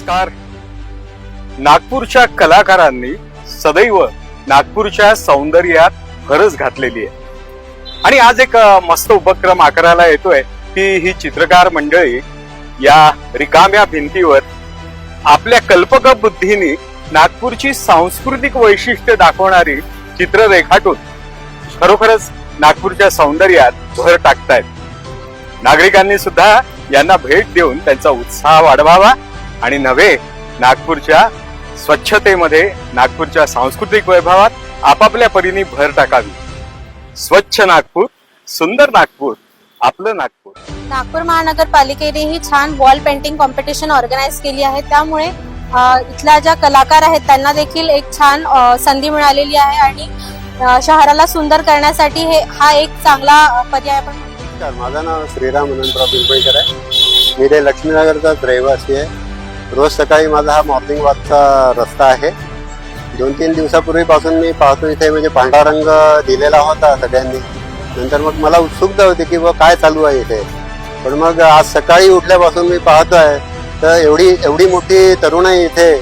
नमस्कार. नागपूरच्या कलाकारांनी सदैव नागपूरच्या सौंदर्यात भरच घातलेली आहे. आणि आज एक मस्त उपक्रम आकाराला येतोय की ही चित्रकार मंडळी या रिकाम्या भिंतीवर आपल्या कल्पक बुद्धीने नागपूरची सांस्कृतिक वैशिष्ट्य दाखवणारी चित्र रेखाटून खरोखरच नागपूरच्या सौंदर्यात भर टाकतायत. नागरिकांनी सुद्धा यांना भेट देऊन त्यांचा उत्साह वाढवावा. आणि नव्हे नागपूरच्या स्वच्छतेमध्ये नागपूरच्या सांस्कृतिक वैभवात आपापल्या परीने भर टाकावी. स्वच्छ नागपूर सुंदर नागपूर आपलं नागपूर. नागपूर महानगरपालिकेने ही छान वॉल पेंटिंग कॉम्पिटिशन ऑर्गनाईज केली आहे. त्यामुळे इथल्या ज्या कलाकार आहेत त्यांना देखील एक छान संधी मिळालेली आहे आणि शहराला सुंदर करण्यासाठी हे हा एक चांगला पर्याय आपण माझं नाव श्रीराम अनंतराव पिंपळकर आहे. मी रे लक्ष्मीनगरचाच रहिवासी आहे. रोज सकाळी माझा हा मॉर्निंग वॉकचा रस्ता आहे. दोन तीन दिवसापूर्वीपासून मी पाहतो इथे म्हणजे पांढरा रंग दिलेला होता सगळ्यांनी. नंतर मग मला उत्सुकता होती की बुवा काय चालू आहे इथे. पण मग आज सकाळी उठल्यापासून मी पाहतो आहे तर एवढी एवढी मोठी तरुणाई इथे.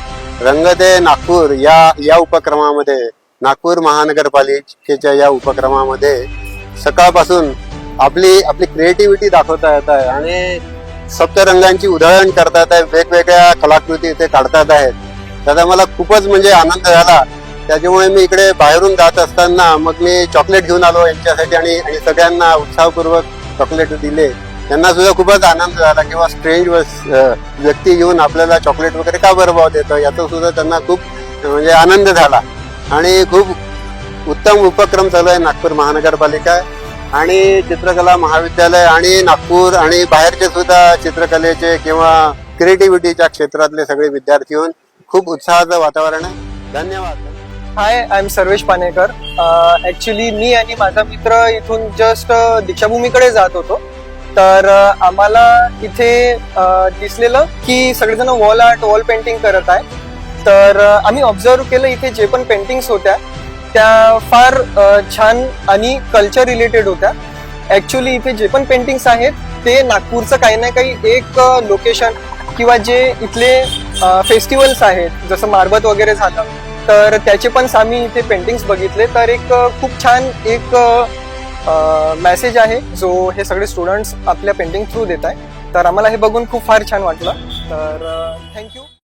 रंग दे नागपूर या या उपक्रमामध्ये नागपूर महानगरपालिकेच्या या उपक्रमामध्ये सकाळपासून आपली आपली क्रिएटिव्हिटी दाखवता येत आहे. आणि सप्तरंगांची उधळण करतात आहे वेगवेगळ्या कलाकृती इथे काढतात आहेत. त्याचा मला खूपच म्हणजे आनंद झाला. त्याच्यामुळे मी इकडे बाहेरून जात असताना मग मी चॉकलेट घेऊन आलो यांच्यासाठी आणि आणि सगळ्यांना उत्साहपूर्वक चॉकलेट दिले. त्यांना सुद्धा खूपच आनंद झाला किंवा स्ट्रेंज व्यक्ती येऊन आपल्याला चॉकलेट वगैरे का बरं भाव देतं याचा सुद्धा त्यांना खूप म्हणजे आनंद झाला. आणि खूप उत्तम उपक्रम चालू आहे नागपूर महानगरपालिका. आणि चित्रकला महाविद्यालय आणि नागपूर आणि बाहेरचे सुद्धा चित्रकलेचे किंवा क्रिएटिव्हिटीच्या क्षेत्रातले सगळे विद्यार्थी येऊन खूप उत्साहाचं वातावरण आहे. धन्यवाद. Hi I am Sarvesh Panekar actually मी आणि माझा मित्र इथून जस्ट uh, दीक्षाभूमीकडे जात होतो. तर uh, आम्हाला इथे uh, दिसलेलं की सगळेजण वॉल आर्ट वॉल पेंटिंग करत आहे तर आम्ही ऑब्झर्व केलं इथे जे पण पेंटिंग्स होत्या त्या फार छान आणि कल्चर रिलेटेड होत्या. ॲक्च्युली इथे जे पण पेंटिंग्स आहेत ते नागपूरचं काही ना काही एक लोकेशन किंवा जे इथले फेस्टिवल्स आहेत जसं मारबत वगैरे झालं तर त्याचे पण आम्ही इथे पेंटिंग्स बघितले. तर एक खूप छान एक मेसेज आहे जो हे सगळे स्टुडंट्स आपल्या पेंटिंग थ्रू देत आहे तर आम्हाला हे बघून खूप फार छान वाटलं. तर थँक्यू